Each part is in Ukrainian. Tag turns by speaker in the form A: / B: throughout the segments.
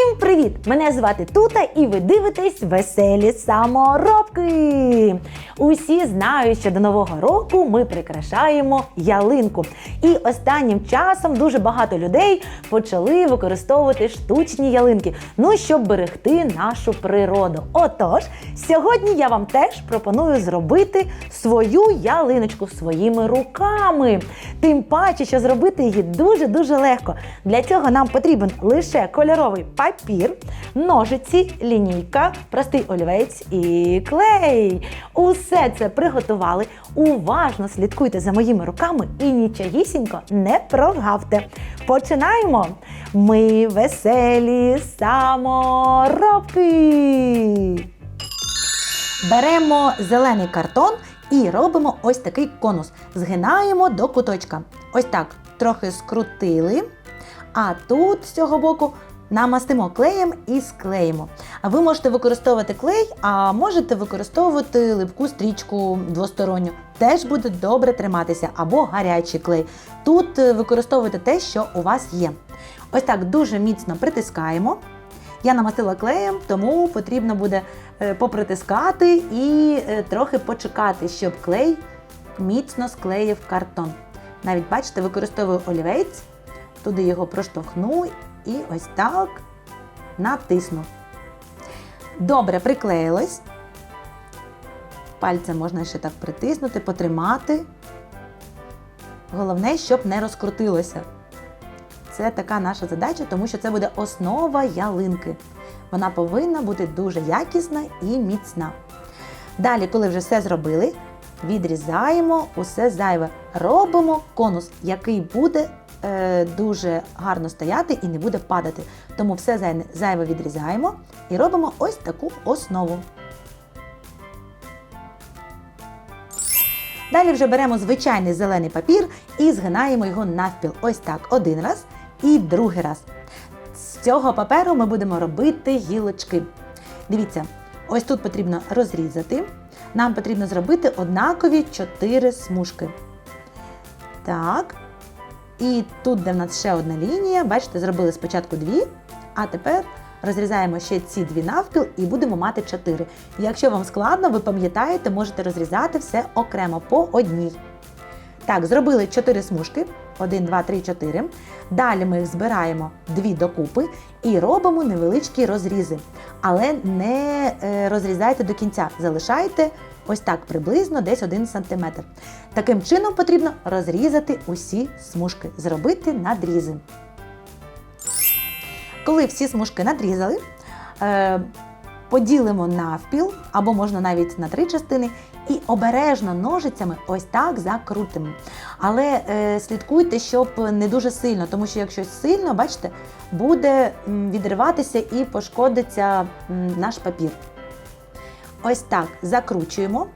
A: Всім привіт! Мене звати Тута, і ви дивитесь веселі саморобки. Усі знають, що до нового року ми прикрашаємо ялинку. І останнім часом дуже багато людей почали використовувати штучні ялинки, ну щоб берегти нашу природу. Отож, сьогодні я вам теж пропоную зробити свою ялиночку своїми руками. Тим паче, що зробити її дуже-дуже легко. Для цього нам потрібен лише кольоровий папір, ножиці, лінійка, простий олівець і клей. Усе це приготували. Уважно слідкуйте за моїми руками і нічогісінько не прогавте. Починаємо! Ми веселі саморобки! Беремо зелений картон і робимо ось такий конус. Згинаємо до куточка. Ось так, трохи скрутили. А тут з цього боку намастимо клеєм і склеїмо. А ви можете використовувати клей, а можете використовувати липку стрічку двосторонню. Теж буде добре триматися, або гарячий клей. Тут е, використовуйте те, що у вас є. Ось так дуже міцно притискаємо. Я намастила клеєм, тому потрібно буде е, попритискати і е, трохи почекати, щоб клей міцно склеїв картон. Навіть бачите, використовую олівець, туди його проштовхну і ось так натисну. Добре, приклеїлось. Пальцем можна ще так притиснути, потримати. Головне, щоб не розкрутилося. Це така наша задача, тому що це буде основа ялинки. Вона повинна бути дуже якісна і міцна. Далі, коли вже все зробили, відрізаємо усе зайве. Робимо конус, який буде дуже гарно стояти і не буде падати. Тому все зайве відрізаємо і робимо ось таку основу. Далі вже беремо звичайний зелений папір і згинаємо його навпіл. Ось так, один раз і другий раз. З цього паперу ми будемо робити гілочки. Дивіться, ось тут потрібно розрізати. Нам потрібно зробити однакові 4 смужки. Так. І тут, де в нас ще одна лінія, бачите, зробили спочатку дві, а тепер розрізаємо ще ці дві навпіл і будемо мати 4. Якщо вам складно, ви пам'ятаєте, можете розрізати все окремо по одній. Так, зробили 4 смужки. 1, 2, 3, 4. Далі ми їх збираємо дві докупи і робимо невеличкі розрізи. Але не е, розрізайте до кінця, залишайте ось так приблизно десь 1 см. Таким чином потрібно розрізати усі смужки, зробити надрізи. Коли всі смужки надрізали, е, поділимо навпіл, або можна навіть на три частини, і обережно ножицями ось так закрутимо. Але е, слідкуйте, щоб не дуже сильно, тому що якщо сильно, бачите, буде відриватися і пошкодиться наш папір. Ось так закручуємо.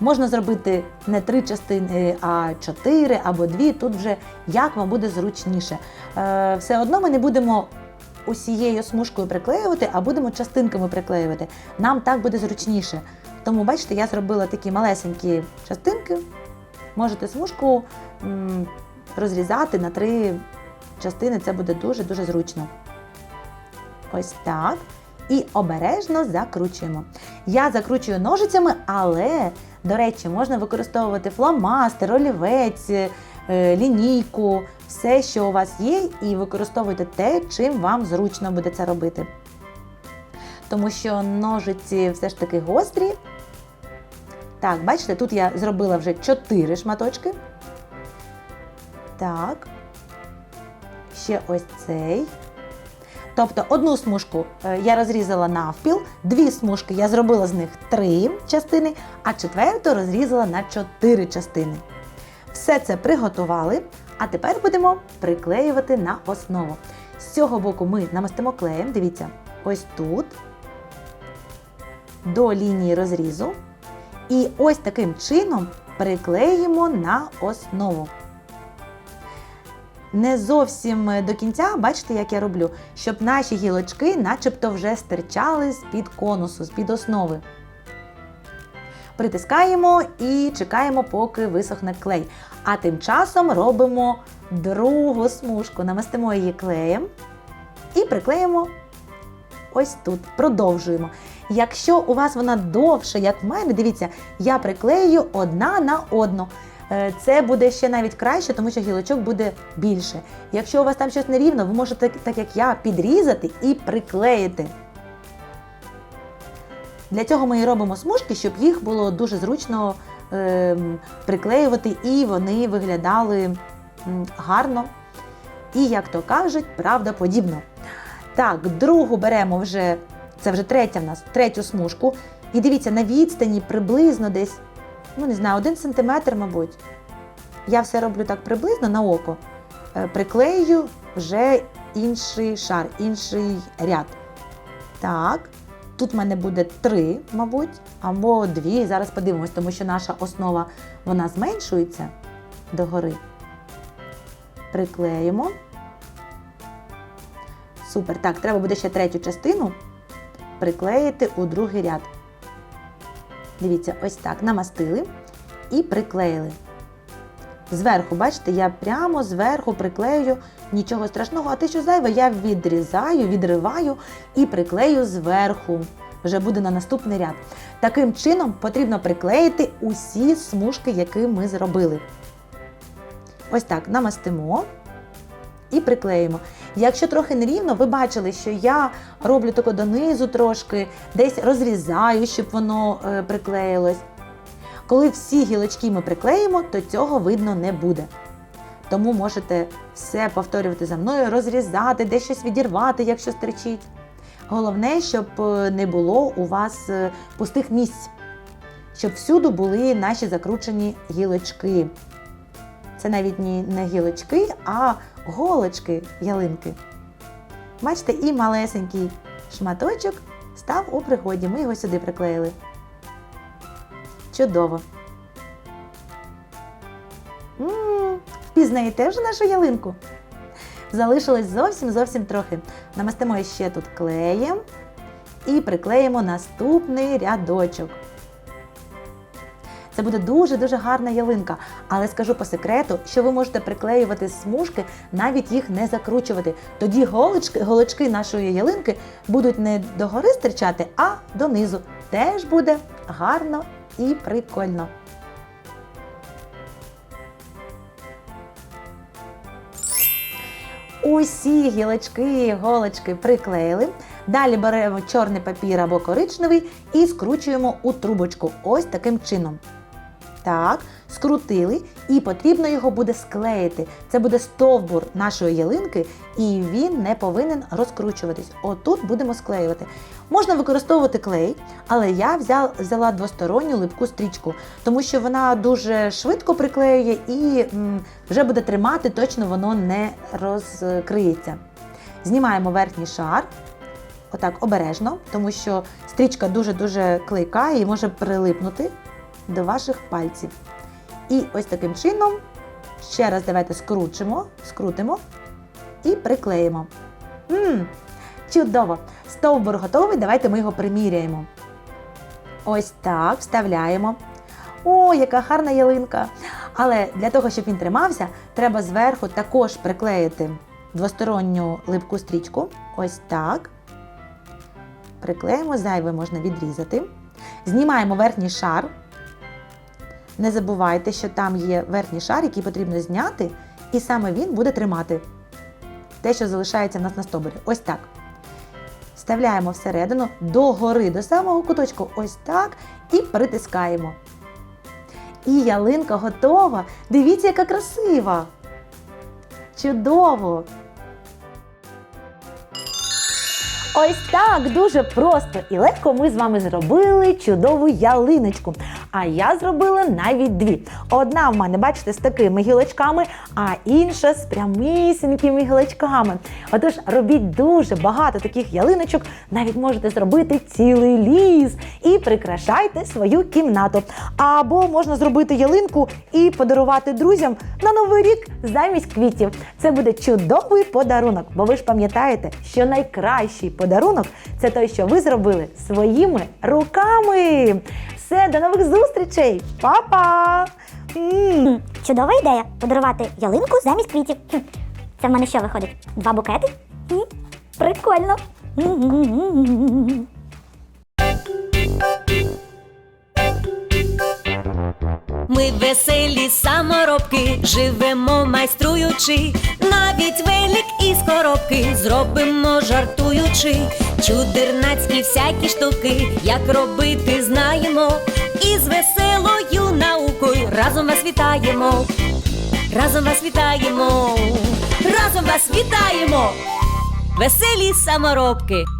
A: Можна зробити не три частини, а чотири або дві. Тут вже як вам буде зручніше. Е, все одно ми не будемо усією смужкою приклеювати, а будемо частинками приклеювати. Нам так буде зручніше. Тому, бачите, я зробила такі малесенькі частинки. Можете смужку розрізати на три частини, це буде дуже-дуже зручно. Ось так. І обережно закручуємо. Я закручую ножицями, але, до речі, можна використовувати фломастер, олівець, е, лінійку, все, що у вас є, і використовуйте те, чим вам зручно буде це робити. Тому що ножиці все ж таки гострі. Так, бачите, тут я зробила вже 4 шматочки. Так. Ще ось цей. Тобто одну смужку е, я розрізала навпіл, дві смужки я зробила з них три частини, а четверту розрізала на чотири частини. Все це приготували, а тепер будемо приклеювати на основу. З цього боку ми намастимо клеєм, дивіться, ось тут, до лінії розрізу. І ось таким чином приклеїмо на основу. Не зовсім е, до кінця, бачите, як я роблю, щоб наші гілочки начебто вже стирчали з-під конусу, з-під основи. Притискаємо і чекаємо, поки висохне клей. А тим часом робимо другу смужку, намастимо її клеєм і приклеїмо ось тут. Продовжуємо. Якщо у вас вона довша, як в мене, дивіться, я приклею одна на одну. Е, Це буде ще навіть краще, тому що гілочок буде більше. Якщо у вас там щось нерівно, ви можете, так як я, підрізати і приклеїти. Для цього ми і робимо смужки, щоб їх було дуже зручно ем, приклеювати і вони виглядали гарно. І, як то кажуть, правдоподібно. Так, другу беремо вже, це вже третя в нас, третю смужку. І дивіться, на відстані приблизно десь, ну не знаю, один сантиметр, мабуть. Я все роблю так приблизно на око. Е, Приклею вже інший шар, інший ряд. Так, тут в мене буде три, мабуть, або дві. Зараз подивимось, тому що наша основа вона зменшується догори. Приклеїмо. Супер. Так, треба буде ще третю частину приклеїти у другий ряд. Дивіться, ось так. Намастили і приклеїли. Зверху, бачите, я прямо зверху приклею нічого страшного, а те, що зайве, я відрізаю, відриваю і приклею зверху. Вже буде на наступний ряд. Таким чином потрібно приклеїти усі смужки, які ми зробили. Ось так намастимо і приклеїмо. Якщо трохи нерівно, ви бачили, що я роблю тако донизу трошки, десь розрізаю, щоб воно е, приклеїлось. Коли всі гілочки ми приклеїмо, то цього видно не буде. Тому можете все повторювати за мною, розрізати, десь щось відірвати, якщо стерчить. Головне, щоб е, не було у вас е, пустих місць, щоб всюди були наші закручені гілочки. Це навіть не не гілочки, а голочки ялинки. Бачите, і малесенький шматочок став у пригоді. Ми його сюди приклеїли. Чудово. М, Впізнаєте вже нашу ялинку? Залишилось зовсім зовсім трохи. Намастимо ще тут клеєм і приклеїмо наступний рядочок. Це буде дуже-дуже гарна ялинка. Але скажу по секрету, що ви можете приклеювати смужки, навіть їх не закручувати. Тоді голочки, голочки нашої ялинки будуть не догори стирчати, а донизу. Теж буде гарно і прикольно. Усі гілочки, голочки приклеїли. Далі беремо чорний папір або коричневий і скручуємо у трубочку. Ось таким чином. Так, скрутили, і потрібно його буде склеїти. Це буде стовбур нашої ялинки, і він не повинен розкручуватись. Отут будемо склеювати. Можна використовувати клей, але я взяла, двосторонню липку стрічку, тому що вона дуже швидко приклеює і вже буде тримати, точно воно не розкриється. Знімаємо верхній шар. Отак обережно, тому що стрічка дуже-дуже клейка і може прилипнути до ваших пальців. І ось таким чином ще раз давайте скручимо, скрутимо і приклеїмо. Мм, чудово! Стовбур готовий, давайте ми його приміряємо. Ось так, вставляємо. О, яка гарна ялинка! Але для того, щоб він тримався, треба зверху також приклеїти двосторонню липку стрічку. Ось так. Приклеїмо, зайве можна відрізати. Знімаємо верхній шар. Не забувайте, що там є верхній шар, який потрібно зняти, і саме він буде тримати те, що залишається в нас на стовбурі. Ось так. Вставляємо всередину догори, до самого куточку, ось так, і притискаємо. І ялинка готова. Дивіться, яка красива! Чудово! Ось так дуже просто і легко ми з вами зробили чудову ялиночку. А я зробила навіть дві. Одна в мене, бачите, з такими гілочками, а інша з прямісінькими гілочками. Отож, робіть дуже багато таких ялиночок, навіть можете зробити цілий ліс і прикрашайте свою кімнату. Або можна зробити ялинку і подарувати друзям на новий рік замість квітів. Це буде чудовий подарунок, бо ви ж пам'ятаєте, що найкращий подарунок це той, що ви зробили своїми руками. Все, до нових зустрічей! Па-па! М.
B: Хм, чудова ідея подарувати ялинку замість квітів. Хм, це в мене що виходить? Два букети? Хм, прикольно.
C: Ми веселі саморобки, живемо майструючи, навіть велик із коробки зробимо жартуючи, чудернацькі всякі штуки, як робити знаємо, і з веселою наукою разом вас вітаємо, разом вас вітаємо, разом вас вітаємо, веселі саморобки.